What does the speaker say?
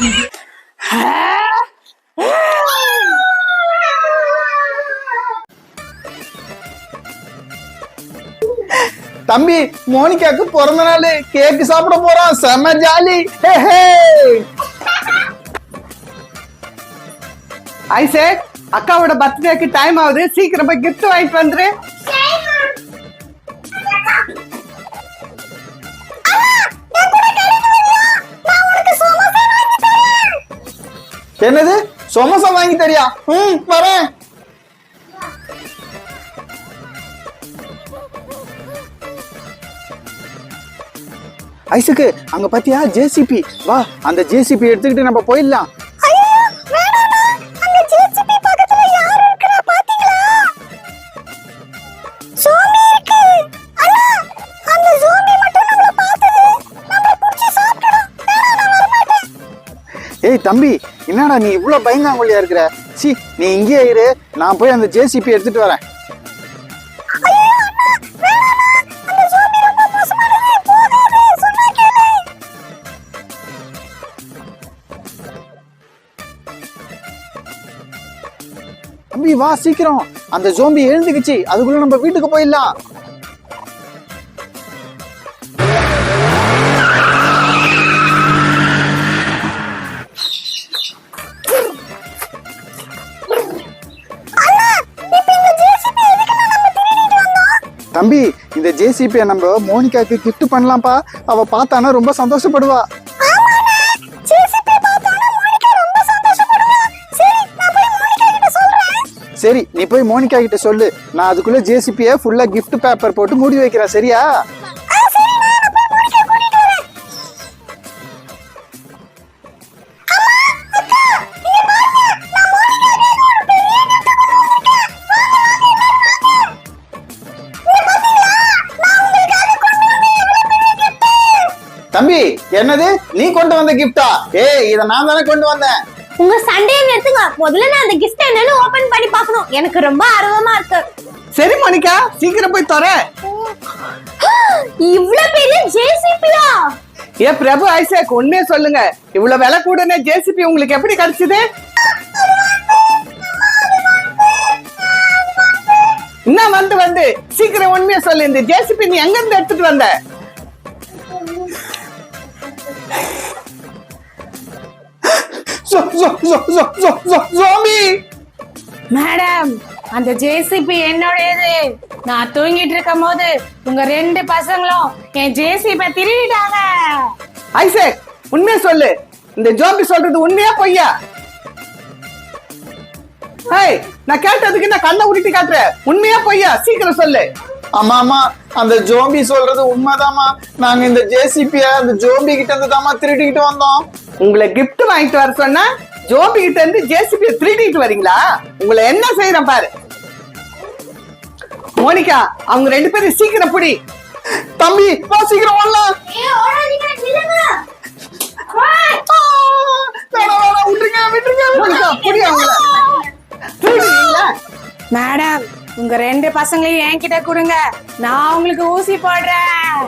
தம்பி மோனிகாக்கு பிறந்த நாள் கேக் சாப்பிட போறோம் செம ஜாலி. ஹே அக்காவோட பர்த்டேக்கு டைம் ஆகுது. சீக்கிரம் போய் வாங்கிட்டு வந்துரு. என்னது? சமோசா வாங்கி தரியா? ம் வரேன். ஐசுக்கு அங்க பாத்தியா? ஜேசிபி வா அந்த ஜேசிபி எடுத்துக்கிட்டு நம்ம போயிடலாம். ஏய் தம்பி என்னடா நீ இவ்வளோ பயந்தாங்கொல்லியா இருக்கிற? சி நீ இங்கேயே இரு. நான் போய் அந்த ஜேசிபி எடுத்துட்டு வரேன். தம்பி வா சீக்கிரம். அந்த ஜோம்பி எழுந்துக்குச்சு. அதுக்குள்ள நம்ம வீட்டுக்கு போயிடலாம். தம்பி இந்த ஜேசிபியை நம்ம மோனிகாக்கு gift பண்ணலாம்ப்பா. அவ பார்த்தானா ரொம்ப சந்தோஷப்படுவா. சரி நீ போய் மோனிகா கிட்ட சொல்லு. நான் அதுக்குள்ள ஜேசிபியை ஃபுல்லா gift பேப்பர் போட்டு மூடி வைக்கிறேன் சரியா? தம்பி என்னது? நீ கொண்டு வந்த கிஃப்டா ஏய் இத நான் தானே கொண்டு வந்தேன். உங்க சண்டையை நிறுத்துங்க. முதல்ல நான் அந்த கிஃப்ட் என்னன்னு ஓபன் பண்ணி பார்க்கணும். எனக்கு ரொம்ப ஆர்வமா இருக்கு. சரி மோனிகா சீக்கிரம் போய் தர இவ்ளோ பெரிய ஜேசிபியா ஏ பிரபு ஐசக் உண்மையை சொல்லுங்க. இவ்வளவு விலை கூடனே ஜேசிபி உங்களுக்கு எப்படி கிடைச்சது? என்ன வந்து வந்து. சீக்கிரம் உண்மையை சொல்லு. இந்த ஜேசிபி நீ எங்க இருந்து எடுத்துட்டு வந்த? ஜோம்பி மேடம் அந்த ஜேசிபி என்னுடையது நான் தூங்கிட்டு இருக்கும் போது உங்க ரெண்டு பசங்களும் என் ஜேசிபி திருடிட்டாங்க. ஐசக் உண்மையை சொல்லு. இந்த ஜோம்பி சொல்றது உண்மையா பொய்யா? ஏய் நான் கேட்டதுக்கு நான் கண்ணை உருட்டி காட்டுறேன் உண்மையா பொய்யா? சீக்கிரம் சொல்லு. ஆமா ஆமா. அந்த ஜோம்பி சொல்றது உண்மைதாம்மா. நாங்க இந்த ஜேசிபிய அந்த ஜோம்பி கிட்ட இருந்து தாமா திருடிக்கிட்டு வந்தோம். உங்களை gift வாங்கிட்டு வர சொன்னா ஜோபி கிட்ட இருந்து ஜேசிபி திருடிட்டு வரீங்களா? உங்களை என்ன செய்யறேன் பாரு. மோனிகா அவங்க ரெண்டு பேரும் சீக்கிரம் புடி. தம்பி வா. சீக்கிரம் வரலாம் விட்டுருங்க விட்டுருங்க. புடி அவங்கள. மேடம் உங்க ரெண்டு பசங்களையும் என்கிட்ட கொடுங்க. நான் உங்களுக்கு ஊசி போடுறேன்.